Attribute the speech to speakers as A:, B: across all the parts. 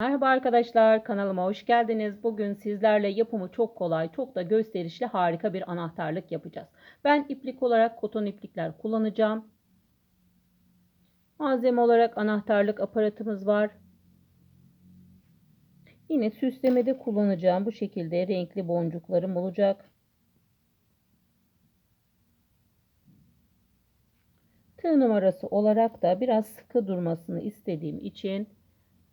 A: Merhaba arkadaşlar, kanalıma hoş geldiniz. Bugün sizlerle yapımı çok kolay, çok da gösterişli harika bir anahtarlık yapacağız. Ben iplik olarak koton iplikler kullanacağım. Malzeme olarak anahtarlık aparatımız var. Yine süslemede kullanacağım bu şekilde renkli boncuklarım olacak. Tığ numarası olarak da biraz sıkı durmasını istediğim için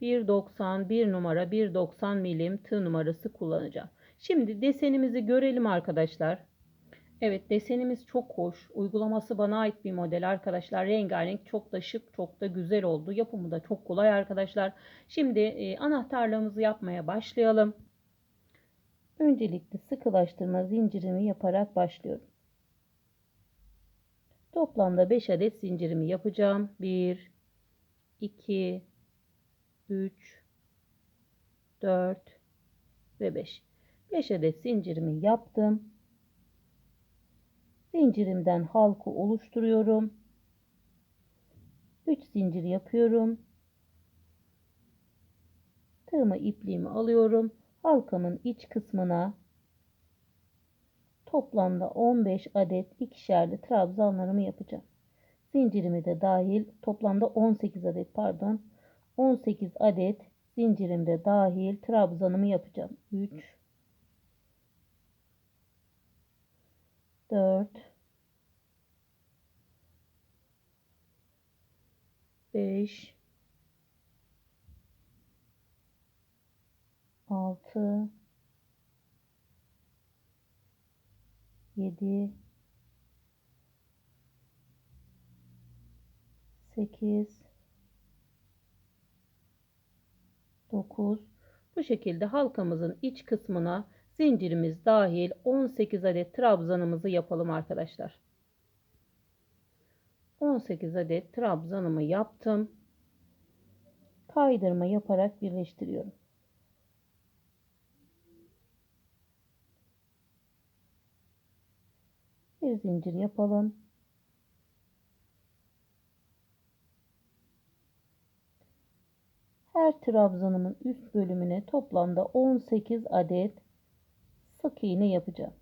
A: 1.90 1 numara 1.90 milim tığ numarası kullanacağım. Şimdi desenimizi görelim arkadaşlar. Evet desenimiz çok hoş. Uygulaması bana ait bir model arkadaşlar. Rengarenk çok da şık çok da güzel oldu. Yapımı da çok kolay arkadaşlar. Şimdi e, anahtarlığımızı yapmaya başlayalım. Öncelikle sıkılaştırma zincirimi yaparak başlıyorum. Toplamda 5 adet zincirimi yapacağım. 1 2 3 4 ve 5. 5 adet zincirimi yaptım. Zincirimden halka oluşturuyorum. 3 zincir yapıyorum. Tığımı ipliğimi alıyorum. Halkamın iç kısmına toplamda 15 adet ikişerli trabzanlarımı yapacağım. Zincirimi de dahil toplamda 18 adet pardon 18 adet zincirimde dahil trabzanımı yapacağım. 3 4 5 6 7 8 9 bu şekilde halkamızın iç kısmına zincirimiz dahil 18 adet trabzanımızı yapalım arkadaşlar. 18 adet trabzanımı yaptım. Kaydırma yaparak birleştiriyorum. Bir zincir yapalım. Her trabzanımın üst bölümüne toplamda 18 adet sık iğne yapacağım.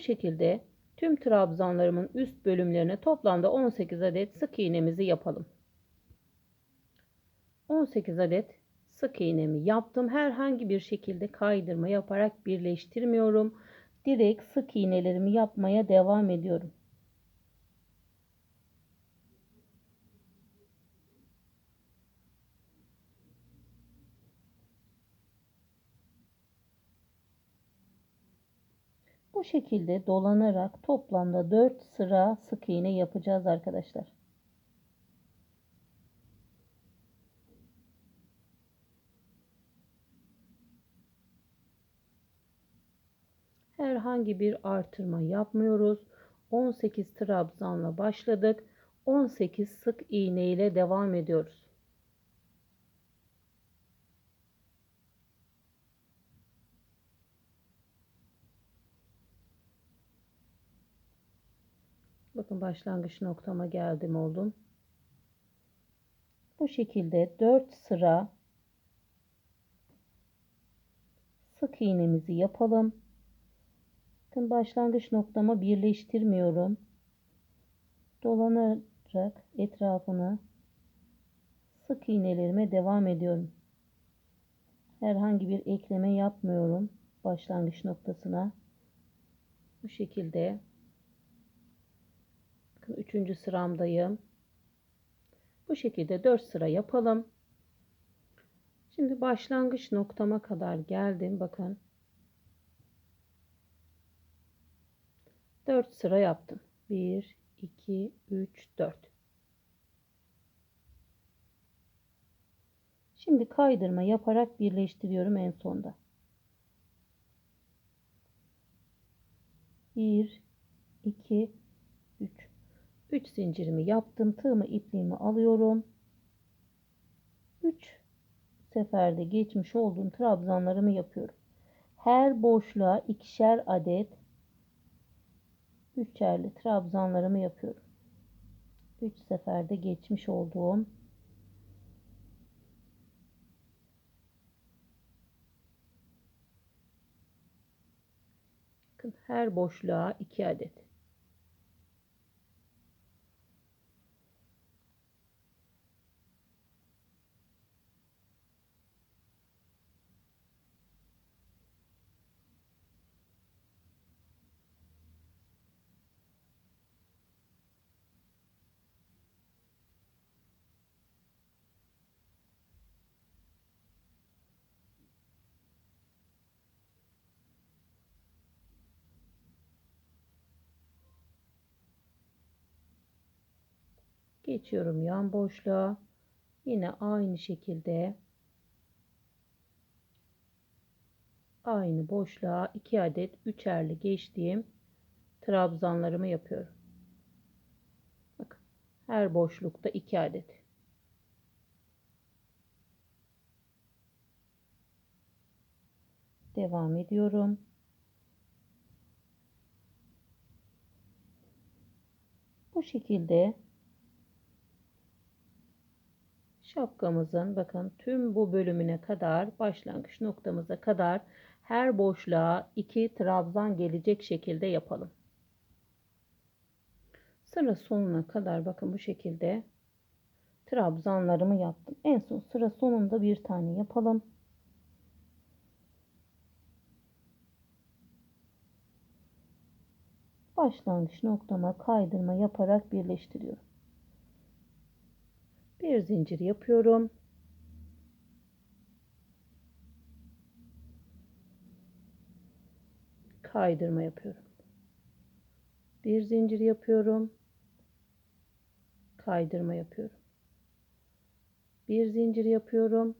A: Bu şekilde tüm trabzanlarımın üst bölümlerine toplamda 18 adet sık iğnemizi yapalım. 18 adet sık iğnemi yaptım. Herhangi bir şekilde kaydırma yaparak birleştirmiyorum. Direkt sık iğnelerimi yapmaya devam ediyorum. Bu şekilde dolanarak toplamda 4 sıra sık iğne yapacağız arkadaşlar. Herhangi bir artırma yapmıyoruz. 18 trabzanla başladık. 18 sık iğne ile devam ediyoruz. Bakın başlangıç noktama geldim oldum. Bu şekilde 4 sıra sık iğnemizi yapalım. Bakın başlangıç noktama birleştirmiyorum. Dolanarak etrafını sık iğnelerime devam ediyorum. Herhangi bir ekleme yapmıyorum başlangıç noktasına. Bu şekilde Bakın üçüncü sıramdayım. Bu şekilde 4 sıra yapalım. Şimdi başlangıç noktama kadar geldim. Bakın. 4 sıra yaptım. 1, 2, 3, 4. Şimdi kaydırma yaparak birleştiriyorum en sonda. 1, 2, 3 zincirimi yaptım. Tığımı ipliğimi alıyorum. 3 seferde geçmiş olduğum trabzanlarımı yapıyorum. Her boşluğa ikişer adet üçerli trabzanlarımı yapıyorum. 3 seferde geçmiş olduğum her boşluğa 2 adet. Geçiyorum yan boşluğa. Yine aynı şekilde aynı boşluğa 2 adet üçerli geçtiğim trabzanlarımı yapıyorum. Bakın her boşlukta 2 adet. Devam ediyorum. Bu şekilde şapkamızın bakın tüm bu bölümüne kadar başlangıç noktamıza kadar her boşluğa iki trabzan gelecek şekilde yapalım. Sıra sonuna kadar bakın bu şekilde trabzanlarımı yaptım. En son sıra sonunda bir tane yapalım. Başlangıç noktama kaydırma yaparak birleştiriyorum. Bir zincir yapıyorum. Kaydırma yapıyorum. Bir zincir yapıyorum. Kaydırma yapıyorum. Bir zincir yapıyorum.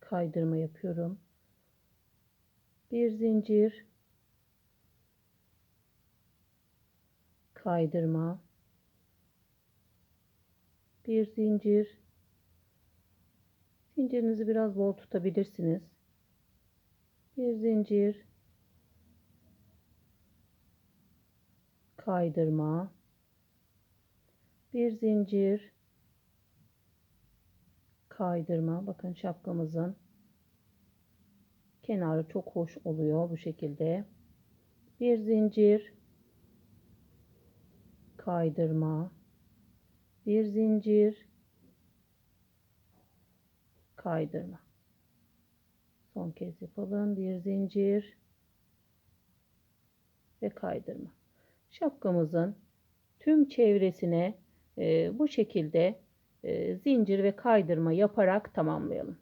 A: Kaydırma yapıyorum. Bir zincir kaydırma bir zincir. Zincirinizi biraz bol tutabilirsiniz. Bir zincir. Kaydırma. Bir zincir. Kaydırma. Bakın şapkamızın kenarı çok hoş oluyor bu şekilde. Bir zincir. Kaydırma bir zincir. Kaydırma. Son kez yapalım. Bir zincir. Ve kaydırma. Şapkamızın tüm çevresine e, bu şekilde e, zincir ve kaydırma yaparak tamamlayalım.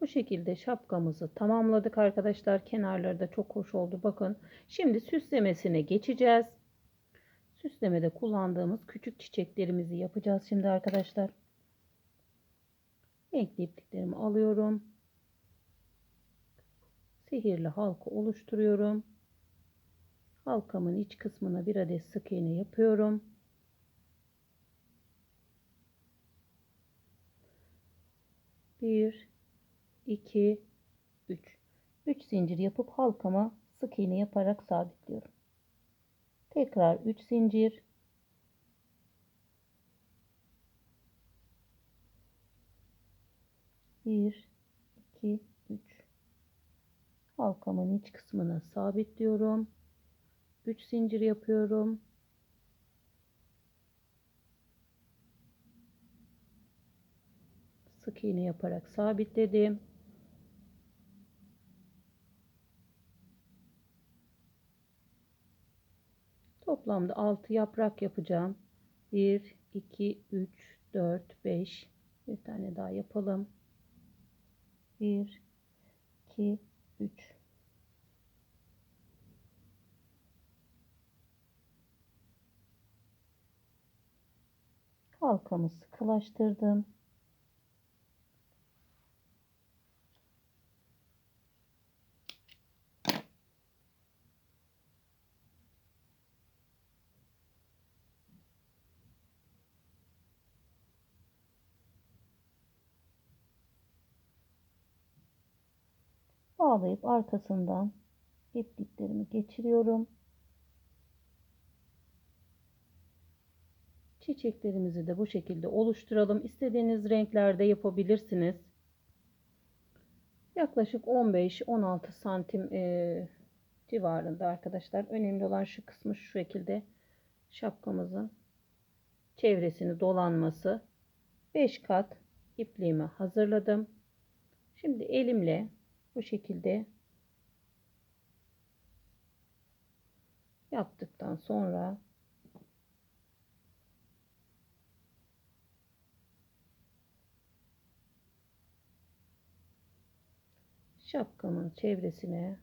A: Bu şekilde şapkamızı tamamladık arkadaşlar. Kenarları da çok hoş oldu. Bakın şimdi süslemesine geçeceğiz Süslemede kullandığımız küçük çiçeklerimizi yapacağız şimdi arkadaşlar. Renkli ipliklerimi alıyorum. Sihirli halka oluşturuyorum. Halkamın iç kısmına bir adet sık iğne yapıyorum. Bir, iki, üç. Üç zincir yapıp halkama sık iğne yaparak sabitliyorum. Tekrar 3 zincir. Bir, iki, üç. Halkamın iç kısmına sabitliyorum. 3 zincir yapıyorum. Sık iğne yaparak sabitledim. Toplamda 6 yaprak yapacağım. 1, 2, 3, 4, 5. Bir tane daha yapalım. 1, 2, 3. Halkamı sıkılaştırdım. Bağlayıp arkasından ipliklerimi geçiriyorum. Çiçeklerimizi de bu şekilde oluşturalım. İstediğiniz renklerde yapabilirsiniz. Yaklaşık 15-16 santim e, civarında arkadaşlar. Önemli olan şu kısmı şu şekilde şapkamızın çevresini dolanması. 5 kat ipliğimi hazırladım. Şimdi elimle bu şekilde yaptıktan sonra şapkamın çevresine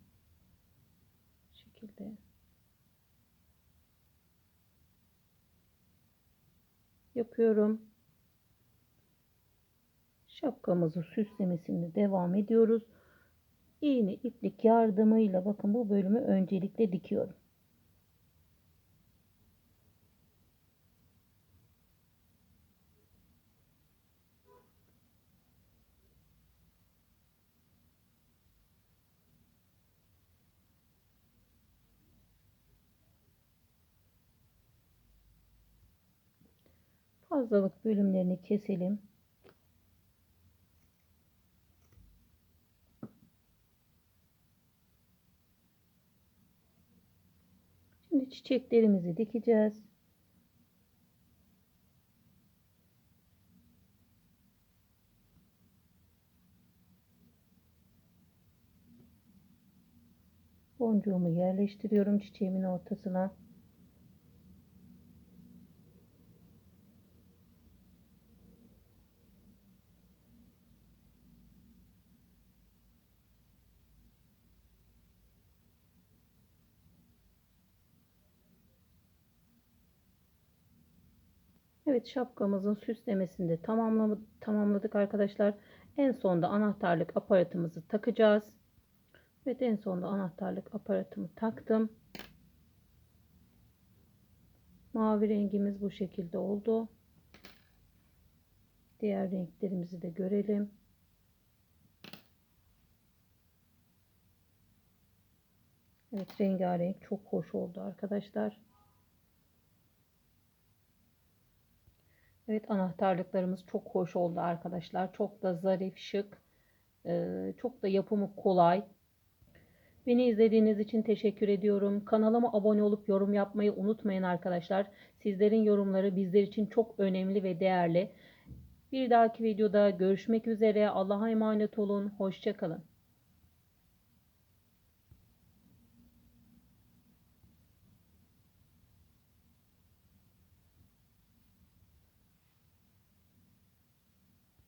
A: şekilde yapıyorum. Şapkamızı süslemesini devam ediyoruz. İğne iplik yardımıyla bakın bu bölümü öncelikle dikiyorum. Fazlalık bölümlerini keselim. Şimdi çiçeklerimizi dikeceğiz. Boncuğumu yerleştiriyorum çiçeğimin ortasına. Evet şapkamızın süslemesini de tamamladık arkadaşlar. En sonda anahtarlık aparatımızı takacağız. Evet en sonda anahtarlık aparatımı taktım. Mavi rengimiz bu şekilde oldu. Diğer renklerimizi de görelim. Evet rengarenk çok hoş oldu arkadaşlar. Evet anahtarlıklarımız çok hoş oldu arkadaşlar. Çok da zarif, şık. Çok da yapımı kolay. Beni izlediğiniz için teşekkür ediyorum. Kanalıma abone olup yorum yapmayı unutmayın arkadaşlar. Sizlerin yorumları bizler için çok önemli ve değerli. Bir dahaki videoda görüşmek üzere. Allah'a emanet olun. Hoşçakalın.